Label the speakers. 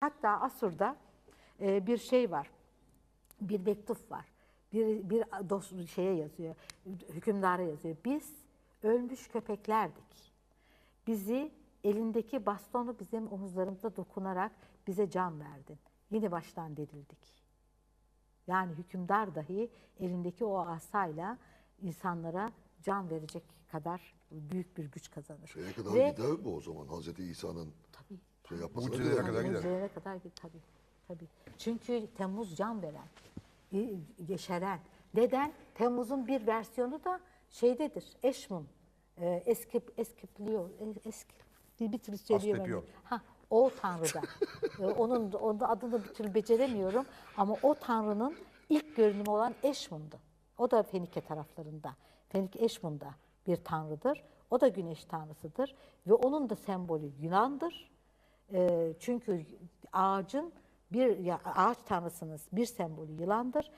Speaker 1: Hatta Asur'da e, bir şey var. Bir mektup var. Bir, bir dost şeye yazıyor. Hükümdara yazıyor. Biz ölmüş köpeklerdik. Bizi elindeki bastonu bizim omuzlarımıza dokunarak bize can verdin. Yeni baştan dirildik. Yani hükümdar dahi elindeki o asayla insanlara can verecek kadar büyük bir güç kazanır.
Speaker 2: Şeye kadar
Speaker 1: Ve-
Speaker 2: gider bu o zaman Hazreti İsa'nın
Speaker 1: Tabii.
Speaker 2: Şey yapmasına
Speaker 3: Mucizelere
Speaker 2: kadar.
Speaker 3: gider.
Speaker 1: Mucizelere kadar gider tabii. Tabii. Çünkü Temmuz can veren, yeşeren. Neden? Temmuz'un bir versiyonu da şeydedir. Eşmun. E, Eskip, Eskiplio. e, Eski, bir, türlü.
Speaker 3: Asklepios.
Speaker 1: Ha, o tanrıda. E, onun, onun adını bir türlü beceremiyorum. Ama o tanrının ilk görünümü olan Eşmun'du. O da Fenike taraflarında. Fenike Eşmun'da bir tanrıdır. O da güneş tanrısıdır. Ve onun da sembolü Yunan'dır. E, çünkü ağacın bir ya ağaç tanrısının bir sembolü yılandır